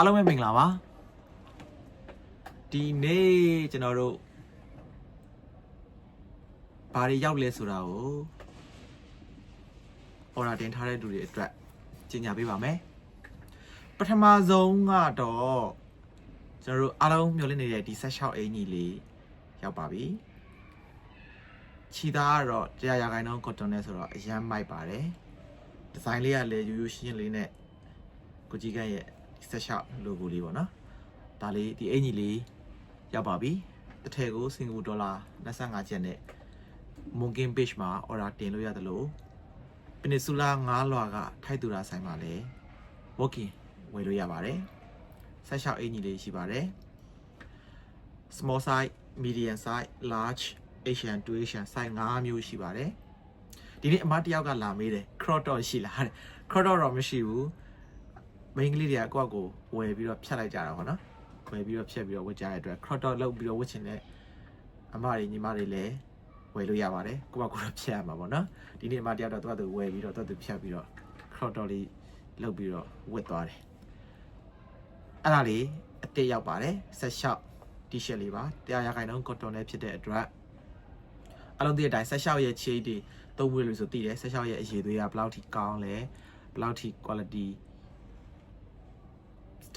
အားလုံးပဲမင်္ဂလာပါဒီနေ့ကျွန်တော်တို့ဘာတွေရောက်လဲဆိုတာကိုအော်ဒါတင်ထားတဲ့လူတွေအတွက်ကြီးညာပေးပါမယ်ပထမဆုံးကတော့ကျွန်တော်တို့အားလုံးမျှော်လင့်နေတဲ့ဒီ16အင်ကြီးလေးရောက်ပါပြီခြီသားကတော့တရားရာခိုင်နှုန်း cotton နဲ့ဆိုတော့အရန်မိုက်ပါတယ်ဒီဇိုင်းလေးကလည်းရိုးရိုးရှင်းရှင်းလေးနဲ့ကိုကြီးကရဲ့ ဆက်ရှောက် logo လေးပေါ့နော်ဒါလေးဒီအင်ကြီးလေးရောက်ပါပြီတစ်ထည်ကိုစင်ကာပူဒေါ်လာ25ကျပ်နဲ့ Monkin page မှာ order တင်လို့ရတယ်လို့ Peninsula 9လွာကထိုက်တူတာဆိုင်မှာလဲ walking ဝယ်လို့ရပါတယ်ဆက်ရှောက်အင်ကြီးလေးရှိပါတယ် small size medium size large asian to asian size 5မျိုးရှိပါတယ်ဒီနေ့အမတစ်ယောက်ကလာမေးတယ် crop top ရှိလားတဲ့ crop top တော့မရှိဘူး မိန်းကလေးတွေကကိုယ့်အကိုဝယ်ပြီးတော့ဖြတ်လိုက်ကြတာပေါ့နော်ဝယ်ပြီးတော့ဖြတ်ပြီးတော့ဝတ်ကြတဲ့အတွက် crop top လုပ်ပြီးတော့ဝတ်ချင်တဲ့အမတွေညီမတွေလည်းဝယ်လို့ရပါတယ်ကိုယ့်အကိုတော့ဖြတ်ရမှာပေါ့နော်ဒီနေ့အမတစ်ယောက်တော့သူကသူဝယ်ပြီးတော့သူကသူဖြတ်ပြီးတော့ crop top လေးလုပ်ပြီးတော့ဝတ်သွားတယ်အဲ့ဒါလေးအစ်စ်ရောက်ပါတယ်ဆက်လျှောက် t-shirt လေးပါတရားရခိုင်နှုန်း cotton နဲ့ဖြစ်တဲ့အတွက်အလုံးတည်းအတိုင်းဆက်လျှောက်ရဲ့ shade တွေသုံးဝေလို့ဆိုသိတယ်ဆက်လျှောက်ရဲ့အရေးသွေးကဘယ်လောက်ထိကောင်းလဲဘယ်လောက်ထိ quality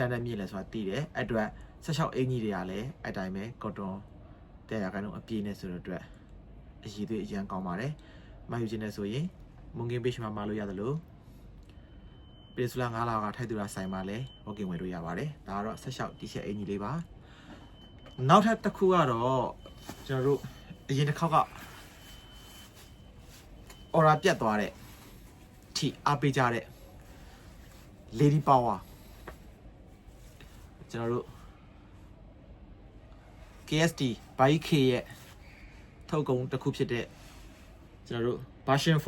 standard မြင့်လဲဆိုတာသိတယ်အဲ့အတွက်ဆက်လျှောက်အင်ကြီးတွေကလည်းအဲ့တိုင်းပဲ cotton တရားရခိုင်နှုန်းအပြည့်နဲ့ဆိုတော့အတွက်အရေးသွေးအရန်ကောင်းပါတယ်မယူခြင်းနဲ့ဆိုရင်မွန်ကင်း page မှာမှာလို့ရတယ်လို့ပေစလာ9လာကထိုက်သူရာဆိုင်မှာလည်း working ဝယ်လို့ရပါတယ်ဒါကတော့ဆက်လျှောက် t-shirt အင်ကြီးလေးပါနောက်ထပ်တစ်ခုကတော့ကျွန်တော်တို့အရင်တစ်ခေါက်က aura ပြတ်သွားတဲ့ထိအားပေးကြတဲ့ lady power ကျွန်တော်တို့ KST bike K ရဲ့ထုတ်ကုန်တစ်ခုဖြစ်တဲ့ကျွန်တော်တို့ version 4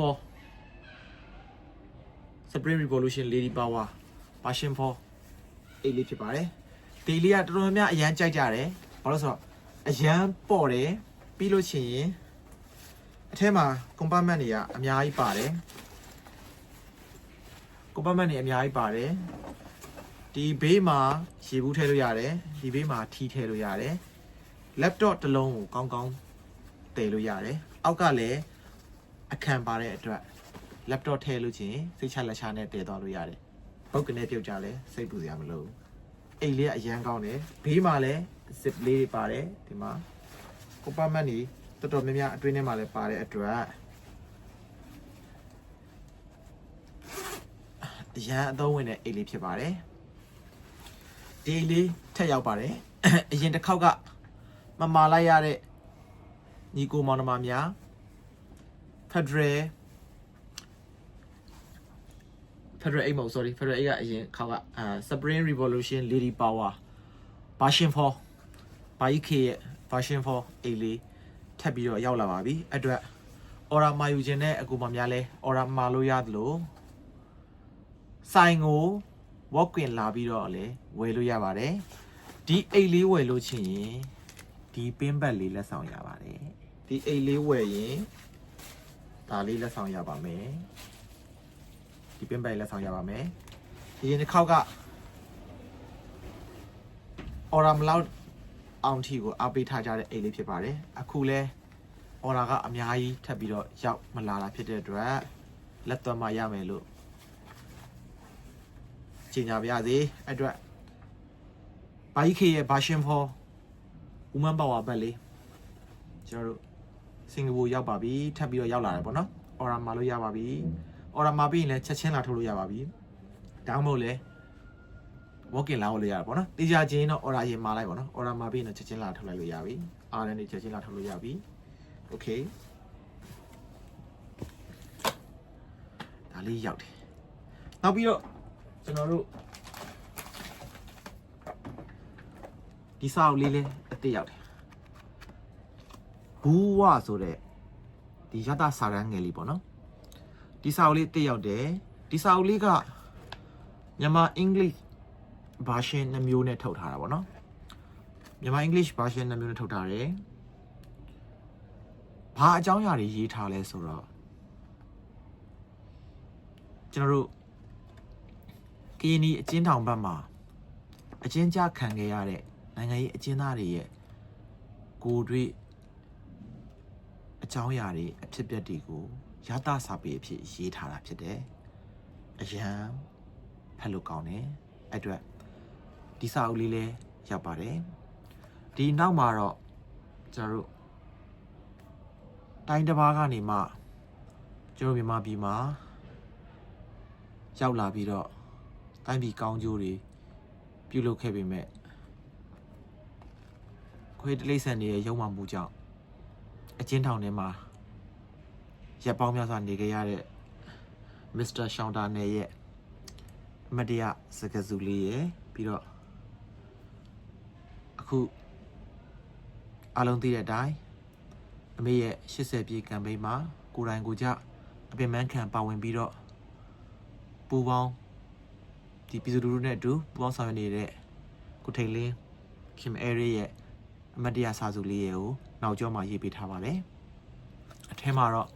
Supreme Revolution Lady Power version 4အဲ့လေးဖြစ်ပါတယ်ဒီလေးကတော်တော်များများအရန်ကြိုက်ကြတယ်ဘာလို့ဆိုတော့အရန်ပေါ့တယ်ပြီးလို့ရှိရင်အထဲမှာ compartment တွေကအများကြီးပါတယ် compartment တွေအများကြီးပါတယ် ဒီဘေးမှာရေဘူးထည့်လို့ရတယ်ဒီဘေးမှာထီထည့်လို့ရတယ် laptop တစ်လုံးကိုကောင်းကောင်းတည်လို့ရတယ်အောက်ကလည်းအခန့်ပါတဲ့အတွက် laptop ထည့်လို့ချင်းစိတ်ချလက်ချနဲ့တည်သွားလို့ရတယ်ပုတ်ကနေပြုတ်ကြလဲစိတ်ပူစရာမလိုဘူးအိတ်လေးကအရန်ကောင်းတယ်ဘေးမှာလည်း zip လေးတွေပါတယ်ဒီမှာ compartment တွေတော်တော်များများအတွင်းထဲမှာလည်းပါတဲ့အတွက်အရန်အသုံးဝင်တဲ့အိတ်လေးဖြစ်ပါတယ် ဒီအိတ်လေးထက်ရောက်ပါတယ်အရင်တစ်ခေါက်ကမမာလိုက်ရတဲ့ညီကိုမောင်နှမများ Federal Federal အိတ်မဟုတ် sorry Federal အိတ်ကအရင်ခေါက်ကအာ Spring Revolution Lady Power version 4 bike ရဲ့ version 4အိတ်လေးထပ်ပြီးတော့ရောက်လာပါပြီအဲ့အတွက် aura မာယူခြင်းနဲ့အကူမများလဲ aura မာလို့ရသလိုဆိုင်ကို walk in လာပြီးတော့လဲဝယ်လို့ရပါတယ်ဒီအိတ်လေးဝယ်လို့ချင်ရင်ဒီပင်းဘက်လေးလက်ဆောင်ရပါတယ်ဒီအိတ်လေးဝယ်ရင်ဒါလေးလက်ဆောင်ရပါမယ်ဒီပင်းဘက်လက်ဆောင်ရပါမယ်ဒီရင်တစ်ခေါက်က aura မလောက်အောင်ထီကိုအားပေးထားကြတဲ့အိတ်လေးဖြစ်ပါတယ်အခုလဲ order ကအများကြီးထပ်ပြီးတော့ရောက်မလာတာဖြစ်တဲ့အတွက်လက်သွမ်းမရမယ်လို့ ကြီးညာပါရစေအဲ့အတွက်ဘာကြီးခေရဲ့ version 4 woman power ဘက်လေးကျွန်တော်တို့စင်ကာပူရောက်ပါပြီထပ်ပြီးတော့ရောက်လာတယ်ပေါ့နော် order မှာလို့ရပါပြီ order မှာပြီးရင်လည်းချက်ချင်းလာထုတ်လို့ရပါပြီဒါမှမဟုတ်လည်း walk-in လာလို့ရတယ်ပေါ့နော်တေချာချင်းတော့ order အရင်မှာလိုက်ပေါ့နော် order မှာပြီးရင်တော့ချက်ချင်းလာထုတ်လိုက်လို့ရပြီ RN တွေချက်ချင်းလာထုတ်လို့ရပြီ okay ဒါလေးရောက်တယ်နောက်ပြီးတော့ ကျွန်တော်တို့ဒီစာအုပ်လေးလေးအစ်စ်ရောက်တယ်ဘူးဝဆိုတဲ့ဒီရတစာရန်ငယ်လေးပေါ့နော်ဒီစာအုပ်လေးအစ်စ်ရောက်တယ်ဒီစာအုပ်လေးကမြန်မာ English version နှမျိုးနဲ့ထုတ်ထားတာပေါ့နော်မြန်မာ English version နှမျိုးနဲ့ထုတ်ထားတယ်ဘာအကြောင်းအရာတွေရေးထားလဲဆိုတော့ကျွန်တော်တို့ ကရင်နီအချင်းတောင်ဘက်မှာအကျဉ်းချခံခဲ့ရတဲ့နိုင်ငံရေးအကျဉ်းသားတွေရဲ့ကိုယ်တွေ့အကြောင်းအရာတွေအဖြစ်အပျက်တွေကိုရသစာပေအဖြစ်ရေးထားတာဖြစ်တယ်အရန်ဖတ်လို့ကောင်းတယ်အဲ့အတွက်ဒီစာအုပ်လေးလည်းရောက်ပါတယ်ဒီနောက်မှာတော့ကျွန်တော်တို့တိုင်းတစ်ပါးကနေမှကျွန်တော်မြန်မာပြည်မှာရောက်လာပြီးတော့ တိုင်းပြည်ကောင်းကျိုးတွေပြုလုပ်ခဲ့ပေမဲ့ခွေးတလိษံတွေရဲ့ရုံမှမှုကြောင့်အချင်းထောင်ထဲမှာရပ်ပေါင်းများစွာနေခဲ့ရတဲ့မစ္စတာရှောင်းတာနယ်ရဲ့အမတ်တရစကားစုလေးရဲ့ပြီးတော့အခုအားလုံးသိတဲ့အတိုင်းအမေရဲ့80ပြည့်ကမ်ပိန်းမှာကိုယ်တိုင်ကိုယ်ကျအပင်ပန်းခံပါဝင်ပြီးတော့ပူပေါင်း ဒီပြည်သူလူထုနဲ့အတူပူပေါင်းဆောင်ရွက်နေတဲ့ကိုထိန်လင်းခင်အဲရီရဲ့အမတ်တရစာစုလေးရဲ့ကိုနောက်ကျောမှာရေးပေးထားပါတယ်အထဲမှာတော့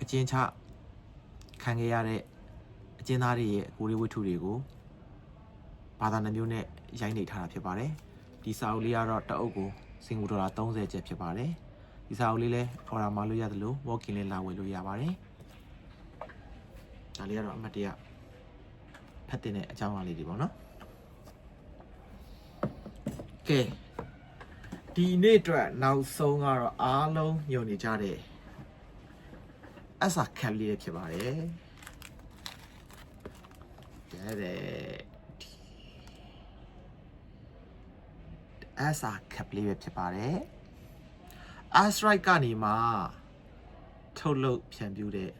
အချင်းချခံခဲ့ရတဲ့အကျဉ်းသားတွေရဲ့ကိုယ်လေးဝတ္ထုတွေကိုဘာသာနှမျိုးနဲ့ရိုက်နှိပ်ထားတာဖြစ်ပါတယ်ဒီစာအုပ်လေးကတော့တအုပ်ကိုစင်ကာပူဒေါ်လာ30ကျပ်ဖြစ်ပါတယ်ဒီစာအုပ်လေးလည်းအော်ဒါမလို့ရတယ်လို့ walking လေးလာဝယ်လို့ရပါတယ်ဒါလေးကတော့အမတ်တရ ဖတ်တင်တဲ့အကြောင်းအရာလေးတွေပေါ့နော်ကဲဒီနေ့အတွက်နောက်ဆုံးကတော့အားလုံးညွန်နေကြတဲ့အဆာကက်လေးဖြစ်ပါတယ်ကျဲတဲ့အဆာကက်လေးပဲဖြစ်ပါတယ် Astrite ကနေမှထုတ်လုပ်ဖြန့်ပြူတဲ့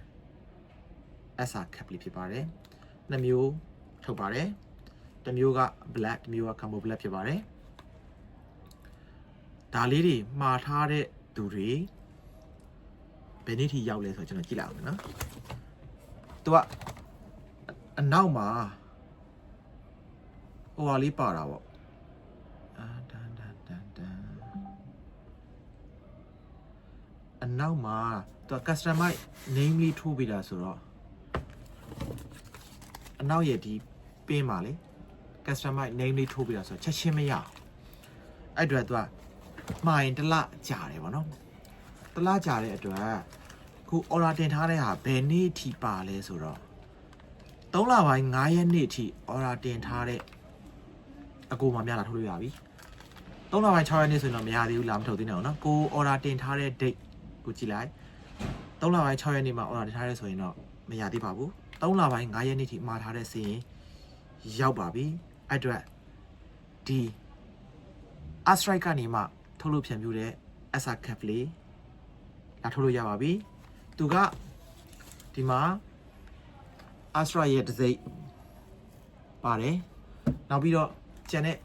SR cap လေးဖြစ်ပါတယ်။နှစ်မျိုး ထုတ်ပါတယ်။တစ်မျိုးက black တစ်မျိုးက camo black ဖြစ်ပါတယ်။ဒါလေးတွေမှားထားတဲ့သူတွေဘယ်နေ့ထိရောက်လဲဆိုတော့ကျွန်တော်ကြည့်လိုက်အောင်နော်။သူကအနောက်မှာဟိုဟာလေးပါတာပေါ့။အာတန်တန်တန်တန်အနောက်မှာသူက customize name လေးထိုးပေးတာဆိုတော့အနောက်ရဲ့ဒီ ပင်းပါလေ customize name လေးထိုးပေးတာဆိုတော့ချက်ချင်းမရအောင်အဲ့အတွက်သူကမှာရင်တစ်လကြာတယ်ဗောနော်တစ်လကြာတဲ့အတွက်ခု order တင်ထားတဲ့ဟာဘယ်နေ့ထိပါလဲဆိုတော့3လပိုင်း9ရက်နေ့ထိ order တင်ထားတဲ့အကူမှများလာထုတ်လို့ရပြီ3လပိုင်း6ရက်နေ့ဆိုရင်တော့မရသေးဘူးလားမထုတ်သေးနဲ့နော်ကို order တင်ထားတဲ့ date ကိုကြည့်လိုက်3လပိုင်း6ရက်နေ့မှာ order တင်ထားရဲဆိုရင်တော့မရသေးပါဘူး3လပိုင်း9ရက်နေ့ထိမှာထားတဲ့စီရင် ရောက်ပါပြီအဲ့အတွက်ဒီ Astrike ကနေမှထုတ်လို့ပြန်ပြတဲ့ SR Cap လေးလာထုတ်လို့ရပါပြီသူကဒီမှာ Astra ရဲ့တစ်စိတ်ပါတယ်နောက်ပြီးတော့ကျန်တဲ့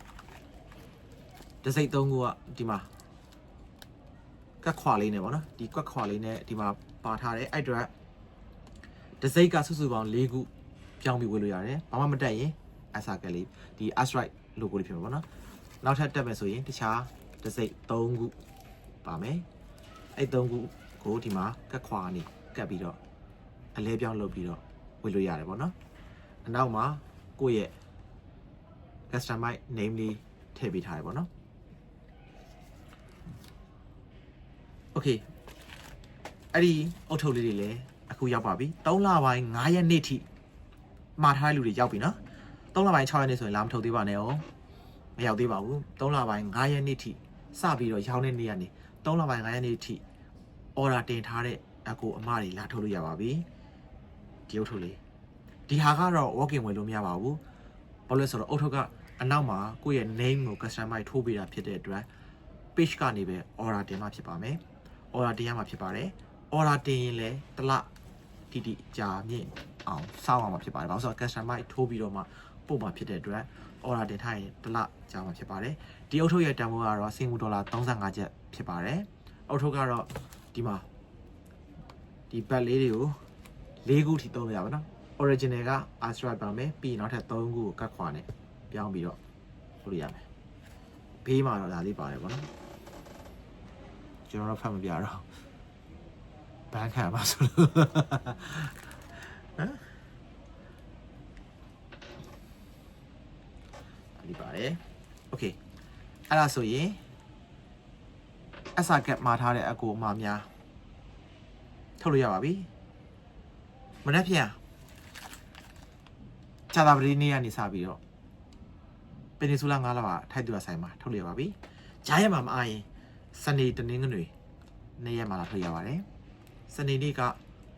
တစ်စိတ်သုံးခုကဒီမှာကက်ခွာလေးနဲ့ပေါ့နော်ဒီကွက်ခွာလေးနဲ့ဒီမှာပါထားတယ်အဲ့အတွက်ဒစိတ်ကစုစုပေါင်း၄ခုပြောင်းပြီးဝေလို့ရတယ်ဘာမှမတက်ရင် အဆာကလေးဒီ Astrite logo လေးဖြစ်မှာပေါ့နော်နောက်ထပ်တက်မယ်ဆိုရင်တခြားဒစိတ်၃ခုပါမယ်အဲ့၃ခုကိုဒီမှာကက်ခွာနေကတ်ပြီးတော့အလဲပြောင်းလုပ်ပြီးတော့ဝေလို့ရတယ်ပေါ့နော်အနောက်မှာကိုယ့်ရဲ့ customize name လေးထည့်ပေးထားတယ်ပေါ့နော် okay အဲ့ဒီအုတ်ထုတ်လေးတွေလည်းအခုရောက်ပါပြီ3လပိုင်း9ရက်နေ့ထိမှာထားတဲ့လူတွေရောက်ပြီနော် 3လပိုင်း6ရက်နေ့ဆိုရင်လာမထုတ်သေးပါနဲ့အောင်မရောက်သေးပါဘူး3လပိုင်း9ရက်နေ့ထိစပြီးတော့ရောင်းတဲ့နေ့ကနေ3လပိုင်း9ရက်နေ့ထိ order တင်ထားတဲ့အကိုအမတွေလာထုတ်လို့ရပါပြီဒီအုတ်ထုတ်လေးဒီဟာကတော့ walking ဝင်လို့မရပါဘူးဘာလို့လဲဆိုတော့အုတ်ထုတ်ကအနောက်မှာကိုယ့်ရဲ့ name ကို customize ထိုးပေးတာဖြစ်တဲ့အတွက် page ကနေပဲ order တင်မှဖြစ်ပါမယ် order တင်ရမှာဖြစ်ပါတယ် order တင်ရင်လည်းတစ်လ တိတိကြာမြင့်အောင်စောင့်အောင်မှာဖြစ်ပါတယ်ဘာလို့ဆိုတော့ customer ထိုးပြီးတော့မှပို့မှာဖြစ်တဲ့အတွက် order တင်ထားရင်တစ်လကြာမှာဖြစ်ပါတယ်ဒီအုတ်ထုတ်ရဲ့တန်ဖိုးကတော့စင်ကာပူဒေါ်လာ35ကျပ်ဖြစ်ပါတယ်အုတ်ထုတ်ကတော့ဒီမှာဒီဘတ်လေးတွေကို၄ခုထိသုံးလို့ရပါတော့ original က Astra ပါမယ်ပြီးရင်နောက်ထပ်3ခုကိုကတ်ခွာနဲ့ပြောင်းပြီးတော့လုပ်လို့ရမယ်ဘေးမှာတော့ဒါလေးပါတယ်ပေါ့နော်ကျွန်တော်တော့ဖတ်မပြတော့ဘ န်းခံပါဆိုလို့ဟမ် ဒီပါတယ်โอเคအဲ့ဒါဆိုရင်အစာကက်မှာထားတဲ့အကူအမများထုတ်လို့ရပါပြီမနေ့ပြန်ဇာတာပတိနေ့ကနေစပြီးတော့ပင်နီဆူလာငါးလပါထိုက်တူရဆိုင်မှာထုတ်လို့ရပါပြီကြားရမှာမအားရင်စနေတနင်္ဂနွေနေ့ရက်မှာလာထုတ်ရပါတယ် စနေနေ့က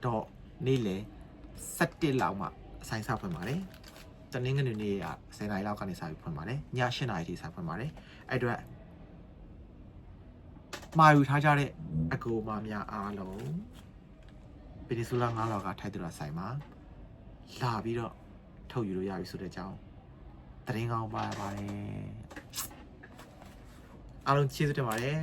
တော့နေ့လေ7လောက်မှအဆိုင်ဆောက်ဖွင့်ပါတယ်တနင်္ဂနွေနေ့က10နာရီလောက်ကနေစပြီးဖွင့်ပါတယ်ည8နာရီထိစဖွင့်ပါတယ်အဲ့အတွက်မာယူထားကြတဲ့အကူအမများအားလုံးပီနီဆူလာ9လောက်ကထိုက်တူလာဆိုင်မှာလာပြီးတော့ထုတ်ယူလို့ရပြီဆိုတဲ့အကြောင်းသတင်းကောင်းပါပါတယ်အားလုံးကျေးဇူးတင်ပါတယ်